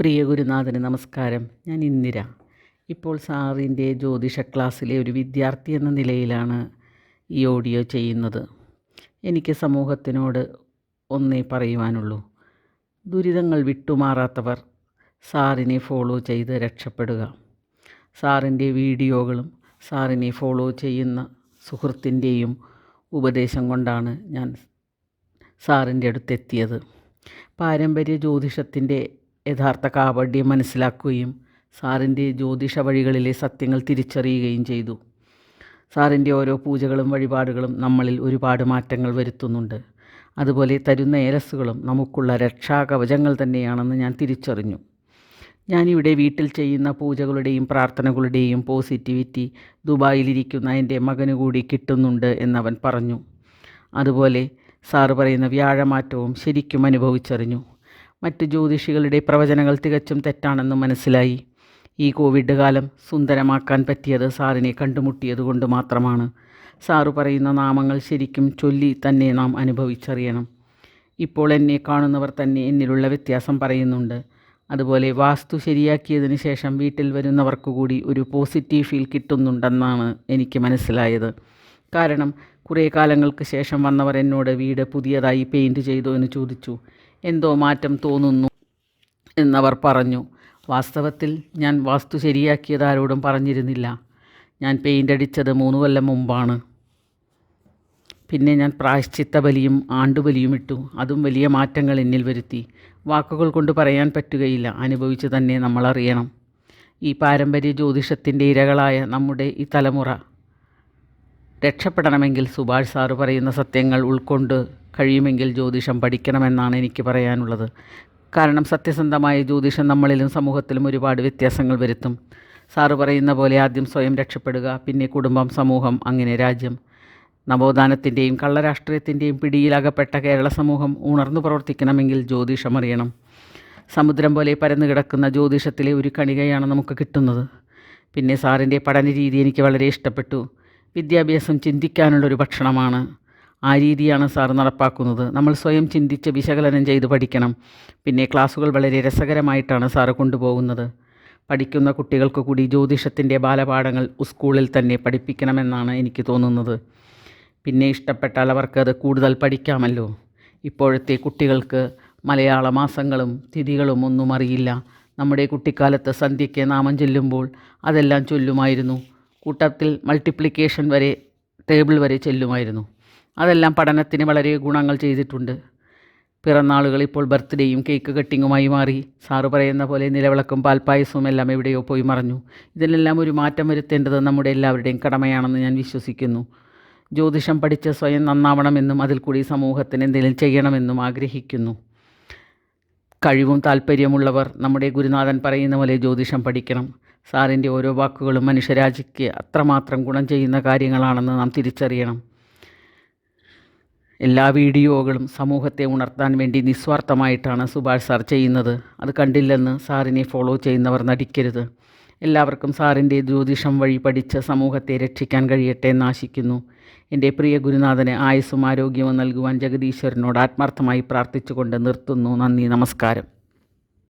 പ്രിയ ഗുരുനാഥന് നമസ്കാരം. ഞാൻ ഇന്ദിര. ഇപ്പോൾ സാറിന്റെ ജ്യോതിഷ ക്ലാസ്സിലെ ഒരു വിദ്യാർത്ഥി എന്ന നിലയിലാണ് ഈ ഓഡിയോ ചെയ്യുന്നത്. എനിക്ക് സമൂഹത്തിനോട് ഒന്നേ പറയുവാനുള്ളൂ. ദുരിതങ്ങൾ വിട്ടുമാറാത്തവർ സാറിനെ ഫോളോ ചെയ്ത് രക്ഷപ്പെടുക. സാറിന്റെ വീഡിയോകളും സാറിനെ ഫോളോ ചെയ്യുന്ന സുഹൃത്തിന്റെയും ഉപദേശം കൊണ്ടാണ് ഞാൻ സാറിന്റെ അടുത്തെത്തിയത്. പാരമ്പര്യ ജ്യോതിഷത്തിന്റെ യഥാർത്ഥ കാപട്യം മനസ്സിലാക്കുകയും സാറിന്റെ ജ്യോതിഷ വഴികളിലെ സത്യങ്ങൾ തിരിച്ചറിയുകയും ചെയ്തു. സാറിന്റെ ഓരോ പൂജകളും വഴിപാടുകളും നമ്മളിൽ ഒരുപാട് മാറ്റങ്ങൾ വരുത്തുന്നുണ്ട്. അതുപോലെ തരുന്ന ഏലസ്സുകളും നമുക്കുള്ള രക്ഷാകവചങ്ങൾ തന്നെയാണെന്ന് ഞാൻ തിരിച്ചറിഞ്ഞു. ഞാനിവിടെ വീട്ടിൽ ചെയ്യുന്ന പൂജകളുടെയും പ്രാർത്ഥനകളുടെയും പോസിറ്റിവിറ്റി ദുബായിലിരിക്കുന്ന എന്റെ മകന് കൂടി കിട്ടുന്നുണ്ട് എന്നവൻ പറഞ്ഞു. അതുപോലെ സാറ് പറയുന്ന വ്യാഴമാറ്റവും ശരിക്കും അനുഭവിച്ചറിഞ്ഞു. മറ്റ് ജ്യോതിഷികളുടെ പ്രവചനങ്ങൾ തികച്ചും തെറ്റാണെന്ന് മനസ്സിലായി. ഈ കോവിഡ് കാലം സുന്ദരമാക്കാൻ പറ്റിയത് സാറിനെ കണ്ടുമുട്ടിയത് കൊണ്ട് മാത്രമാണ്. സാറ് പറയുന്ന നാമങ്ങൾ ശരിക്കും ചൊല്ലി തന്നെ നാം അനുഭവിച്ചറിയണം. ഇപ്പോൾ എന്നെ കാണുന്നവർ തന്നെ എന്നിലുള്ള വ്യത്യാസം പറയുന്നുണ്ട്. അതുപോലെ വാസ്തു ശരിയാക്കിയതിന് ശേഷം വീട്ടിൽ വരുന്നവർക്ക് കൂടി ഒരു പോസിറ്റീവ് ഫീൽ കിട്ടുന്നുണ്ടെന്നാണ് എനിക്ക് മനസ്സിലായത്. കാരണം കുറേ കാലങ്ങൾക്ക് ശേഷം വന്നവർ എന്നോട് വീട് പുതിയതായി പെയിന്റ് ചെയ്തു എന്ന് ചോദിച്ചു. എന്തോ മാറ്റം തോന്നുന്നു എന്നവർ പറഞ്ഞു. വാസ്തവത്തിൽ ഞാൻ വാസ്തു ശരിയാക്കിയത് ആരോടും പറഞ്ഞിരുന്നില്ല. ഞാൻ പെയിന്റ് അടിച്ചത് മൂന്ന് കൊല്ലം മുമ്പാണ്. പിന്നെ ഞാൻ പ്രായശ്ചിത്ത ബലിയും ആണ്ടുബലിയും ഇട്ടു. അതും വലിയ മാറ്റങ്ങൾ എന്നിൽ വരുത്തി. വാക്കുകൾ കൊണ്ട് പറയാൻ പറ്റുകയില്ല. അനുഭവിച്ച് തന്നെ നമ്മൾ അറിയണം. ഈ പാരമ്പര്യ ജ്യോതിഷത്തിന്റെ ഇരകളായ നമ്മുടെ ഈ തലമുറ രക്ഷപ്പെടണമെങ്കിൽ സുഭാഷ് സാറ് പറയുന്ന സത്യങ്ങൾ ഉൾക്കൊണ്ട് കഴിയുമെങ്കിൽ ജ്യോതിഷം പഠിക്കണമെന്നാണ് എനിക്ക് പറയാനുള്ളത്. കാരണം സത്യസന്ധമായ ജ്യോതിഷം നമ്മളിലും സമൂഹത്തിലും ഒരുപാട് വ്യത്യാസങ്ങൾ വരുത്തും. സാറ് പറയുന്ന പോലെ ആദ്യം സ്വയം രക്ഷപ്പെടുക പിന്നെ കുടുംബം സമൂഹം അങ്ങനെ രാജ്യം. നവോത്ഥാനത്തിന്റെയും കള്ളരാഷ്ട്രീയത്തിന്റെയും പിടിയിലകപ്പെട്ട കേരള സമൂഹം ഉണർന്നു പ്രവർത്തിക്കണമെങ്കിൽ ജ്യോതിഷം അറിയണം. സമുദ്രം പോലെ പരന്നു കിടക്കുന്ന ജ്യോതിഷത്തിലെ ഒരു കണികയാണ് നമുക്ക് കിട്ടുന്നത്. പിന്നെ സാറിന്റെ പഠന രീതി എനിക്ക് വളരെ ഇഷ്ടപ്പെട്ടു. വിദ്യാഭ്യാസം ചിന്തിക്കാനുള്ളൊരു ഭക്ഷണമാണ്. ആ രീതിയാണ് സാർ നടപ്പാക്കുന്നത്. നമ്മൾ സ്വയം ചിന്തിച്ച് വിശകലനം ചെയ്ത് പഠിക്കണം. പിന്നെ ക്ലാസ്സുകൾ വളരെ രസകരമായിട്ടാണ് സാറ് കൊണ്ടുപോകുന്നത്. പഠിക്കുന്ന കുട്ടികൾക്ക് കൂടി ജ്യോതിഷത്തിന്റെ ബാലപാഠങ്ങൾ സ്കൂളിൽ തന്നെ പഠിപ്പിക്കണമെന്നാണ് എനിക്ക് തോന്നുന്നത്. പിന്നെ ഇഷ്ടപ്പെട്ടാൽ അവർക്കത് കൂടുതൽ പഠിക്കാമല്ലോ. ഇപ്പോഴത്തെ കുട്ടികൾക്ക് മലയാള മാസങ്ങളും തിഥികളും ഒന്നും അറിയില്ല. നമ്മുടെ കുട്ടിക്കാലത്ത് സന്ധ്യയ്ക്ക് നാമം ചൊല്ലുമ്പോൾ അതെല്ലാം ചൊല്ലുമായിരുന്നു. കൂട്ടത്തിൽ മൾട്ടിപ്ലിക്കേഷൻ വരെ ടേബിൾ വരെ ചെല്ലുമായിരുന്നു. അതെല്ലാം പഠനത്തിന് വളരെ ഗുണങ്ങൾ ചെയ്തിട്ടുണ്ട്. പിറന്നാളുകൾ ഇപ്പോൾ ബർത്ത്ഡേയും കേക്ക് കട്ടിങ്ങുമായി മാറി. സാറ് പറയുന്ന പോലെ നിലവിളക്കും പാൽപ്പായസവും എല്ലാം എവിടെയോ പോയി മറഞ്ഞു. ഇതിലെല്ലാം ഒരു മാറ്റം വരുത്തേണ്ടത് നമ്മുടെ എല്ലാവരുടെയും കടമയാണെന്ന് ഞാൻ വിശ്വസിക്കുന്നു. ജ്യോതിഷം പഠിച്ച് സ്വയം നന്നാവണമെന്നും അതിൽ കൂടി സമൂഹത്തിന് എന്തെങ്കിലും ചെയ്യണമെന്നും ആഗ്രഹിക്കുന്നു. കഴിവും താല്പര്യമുള്ളവർ നമ്മുടെ ഗുരുനാഥൻ പറയുന്ന പോലെ ജ്യോതിഷം പഠിക്കണം. സാറിന്റെ ഓരോ വാക്കുകളും മനുഷ്യരാജിക്ക് അത്രമാത്രം ഗുണം ചെയ്യുന്ന കാര്യങ്ങളാണെന്ന് നാം തിരിച്ചറിയണം. എല്ലാ വീഡിയോകളും സമൂഹത്തെ ഉണർത്താൻ വേണ്ടി നിസ്വാർത്ഥമായിട്ടാണ് സുഭാഷ് സാർ ചെയ്യുന്നത്. അത് കണ്ടില്ലെന്ന് സാറിനെ ഫോളോ ചെയ്യുന്നവർ നടിക്കരുത്. എല്ലാവർക്കും സാറിന്റെ ജ്യോതിഷം വഴി പഠിച്ച് സമൂഹത്തെ രക്ഷിക്കാൻ കഴിയട്ടെ എന്ന് ആശിക്കുന്നു. എന്റെ പ്രിയ ഗുരുനാഥനെ ആയുസ്സും ആരോഗ്യവും നൽകുവാൻ ജഗദീശ്വരനോട് ആത്മാർത്ഥമായി പ്രാർത്ഥിച്ചുകൊണ്ട് നിർത്തുന്നു. നന്ദി നമസ്കാരം.